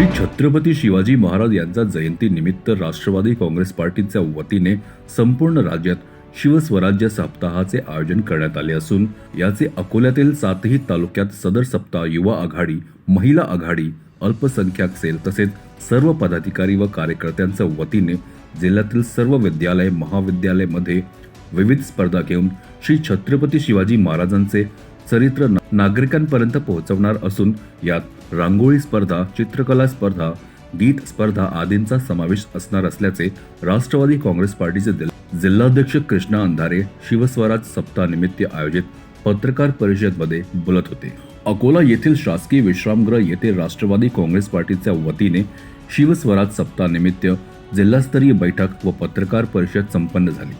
श्री छत्रपती शिवाजी महाराज यांचा जयंती निमित्त राष्ट्रवादी काँग्रेस पार्टीच्या वतीने संपूर्ण राज्यात शिवस्वराज्य सप्ताहाचे आयोजन करण्यात आले असून याचे अकोल्यातील सातही तालुक्यात सदर सप्ताह युवा आघाडी महिला आघाडी अल्पसंख्याक सेल तसेच सर्व पदाधिकारी व कार्यकर्त्यांच्या वतीने जिल्ह्यातील सर्व विद्यालय महाविद्यालयामध्ये विविध स्पर्धा घेऊन श्री छत्रपती शिवाजी महाराजांचे चरित्र ना- नागरिकांपर्यंत पोहोचवणार असून यात रांगोळी स्पर्धा चित्रकला स्पर्धा गीत स्पर्धा आदींचा समावेश असणार असल्याचे राष्ट्रवादी काँग्रेस पार्टीचे जिल्हाध्यक्ष कृष्णा अंधारे शिवस्वराज सप्ताहानिमित्त आयोजित पत्रकार परिषदेमध्ये बोलत होते. अकोला येथील शासकीय विश्रामगृह येथे राष्ट्रवादी काँग्रेस पार्टीच्या वतीने शिवस्वराज सप्ताहानिमित्त जिल्हास्तरीय बैठक व पत्रकार परिषद संपन्न झाली.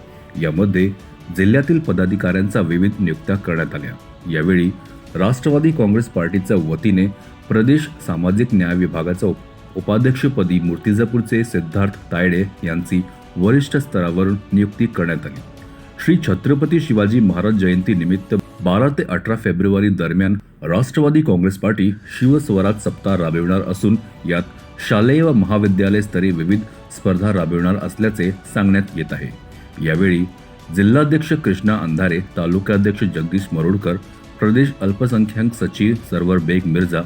यामध्ये जिल्ह्यातील पदाधिकाऱ्यांचा विविध नियुक्त्या करण्यात आल्या. यावेळी राष्ट्रवादी काँग्रेस पार्टीच्या वतीने प्रदेश सामाजिक न्याय विभागाच्या उप- उपाध्यक्षपदी मूर्तिजापूरचे सिद्धार्थ तायडे यांची वरिष्ठ स्तरावरून नियुक्ती करण्यात आली. श्री छत्रपती शिवाजी महाराज जयंती निमित्त बारा ते अठरा फेब्रुवारी दरम्यान राष्ट्रवादी काँग्रेस पार्टी शिवस्वराज सप्ताह राबविणार असून यात शालेय व महाविद्यालयस्तरीय विविध स्पर्धा राबविणार असल्याचे सांगण्यात येत आहे. यावेळी जिल्हाध्यक्ष कृष्णा अंधारे तालुकाध्यक्ष जगदीश मरोडकर प्रदेश अल्पसंख्याक सचिव सरवर बेग मिर्झा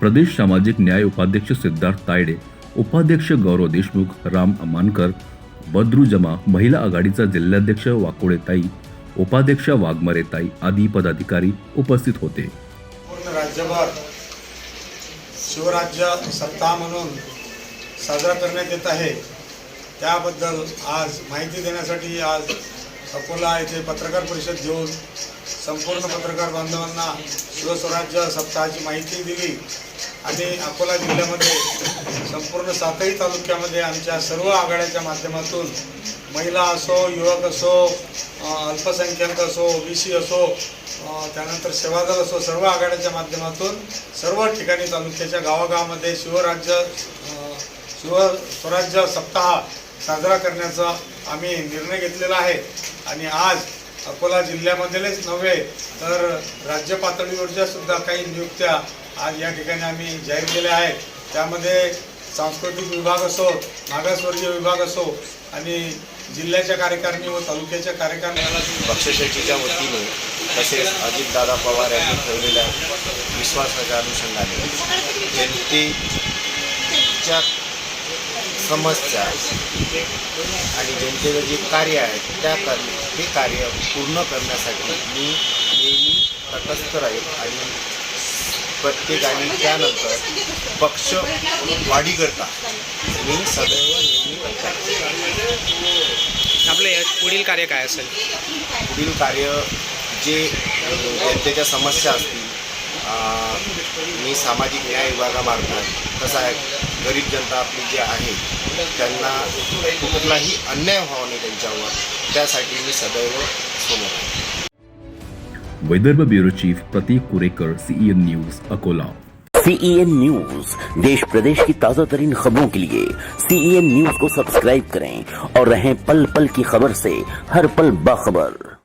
प्रदेश सामाजिक न्याय उपाध्यक्ष सिद्धार्थ तायडे उपाध्यक्ष गौरव देशमुख राम अमानकर बद्रू जमा महिला आघाडीचा जिल्हाध्यक्ष वाकोडे ताई उपाध्यक्ष वाघमरे ताई आदी पदाधिकारी उपस्थित होते. राज्यभर शिवराज्य सप्ताह म्हणून साजरा करण्यात येत आहे. त्याबद्दल आज माहिती देण्यासाठी आज अकोला येथे पत्रकार परिषद घेऊन संपूर्ण पत्रकार बांधवांना शिवस्वराज्य सप्ताहाची माहिती दिली. आणि अकोला जिल्ह्यामध्ये संपूर्ण सातही तालुक्यामध्ये आमच्या सर्व आघाड्याच्या माध्यमातून महिला असो युवक असो अल्पसंख्याक असो ओबीसी असो त्यानंतर सेवादल असो सर्व आघाड्याच्या माध्यमातून सर्व ठिकाणी तालुक्याच्या गावागावामध्ये शिवराज्य शिव स्वराज्य सप्ताह साजरा करण्याचा आम्ही निर्णय घेतलेला आहे. आणि आज अकोला जिल्ह्यामधलेच नव्हे तर राज्य पातळीवरच्या सुद्धा काही नियुक्त्या आज या ठिकाणी आम्ही जाहीर केल्या आहेत. त्यामध्ये सांस्कृतिक विभाग असो मागासवर्गीय विभाग असो आणि जिल्ह्याच्या कार्यकारिणी व तालुक्याच्या कार्यकारिणीला पक्षशेतीच्या वतीने तसेच अजितदादा पवार यांनी ठेवलेल्या विश्वासाच्या अनुषंगाने. जनतेच्या समस्या आणि जनतेचं जे कार्य आहे त्या कर ते कार्य पूर्ण करण्यासाठी मी नेहमी तटस्थ राहील आणि प्रत्येकाने त्यानंतर पक्ष वाढीकरता मी सदैव नेहमी आपलं या पुढील कार्य काय असेल? पुढील कार्य जे जनतेच्या समस्या असतील मी सामाजिक न्याय विभागामार्फत कसं आहे गरीब जनता आपली जी आहे त्यांना कुठलाही अन्याय व्हावा नाही त्यांच्यावर त्यासाठी मी सदैव समोर. Vidarbha bureau chief Pratik Kurekar C E N news Akola C E N news देश प्रदेश की ताज़ा तरीन खबरों के लिए सीईएन न्यूज़ को सब्सक्राइब करें और रहें पल पल की खबर से हर पल बाखबर